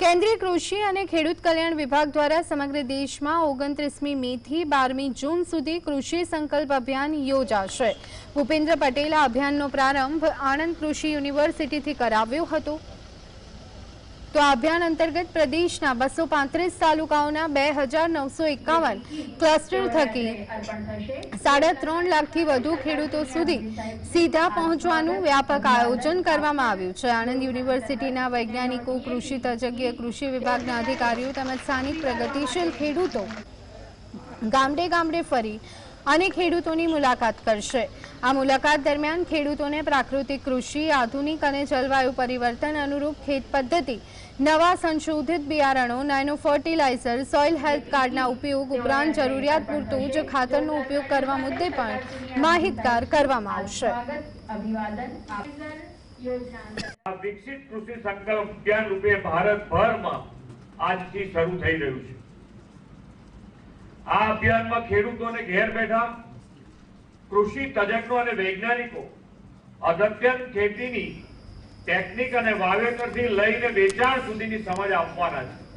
કેન્દ્રીય કૃષિ અને ખેડૂત કલ્યાણ વિભાગ દ્વારા સમગ્ર દેશમાં ઓગણત્રીસમી મેથી બારમી જૂન સુધી કૃષિ સંકલ્પ અભિયાન યોજાશે. ભૂપેન્દ્ર પટેલે અભિયાનનો પ્રારંભ આણંદ કૃષિ યુનિવર્સિટીથી કરાવ્યો હતો. તો અભિયાન અંતર્ગત પ્રદેશના બસો પાંત્રીસ તાલુકાઓના બે હજાર નવસો એકાવન ક્લસ્ટર થકી સાડા ત્રણ લાખથી વધુ ખેડૂતો સુધી સીધા પહોંચવાનું વ્યાપક આયોજન કરવામાં આવ્યું છે. આણંદ યુનિવર્સિટીના વૈજ્ઞાનિકો, કૃષિ તજજ્ઞ, કૃષિ વિભાગના અધિકારીઓ તેમજ સ્થાનિક પ્રગતિશીલ ખેડૂતો ગામડે ગામડે ફરી અને ખેડૂતોની મુલાકાત કરશે. આ મુલાકાત દરમિયાન ખેડૂતોને પ્રાકૃતિક કૃષિ આધુનિક અને જલવાયુ પરિવર્તન અનુરૂપ ખેત પદ્ધતિ નવા સંશોધિત બિયારણો નાનો ફર્ટિલાઇઝર સોઇલ હેલ્થ કાર્ડના ઉપયોગ ઉપરાંત જરૂરિયાત પૂરતું જ ખાતરનો ઉપયોગ કરવા મુદ્દે પણ માહિતગાર કરવામાં આવશે. વિકસિત કૃષિ સંકલ્પ અભિયાન રૂપે ભારતભરમાં આજથી શરૂ થઈ રહ્યું છે. આ અભિયાનમાં ખેડૂતોને ઘેર બેઠા કૃષિ તજજ્ઞો અને વૈજ્ઞાનિકો અદ્યતન ખેતીની ટેકનિક અને વાવેતરથી લઈને વેચાણ સુધીની સમજ આપવાના છે.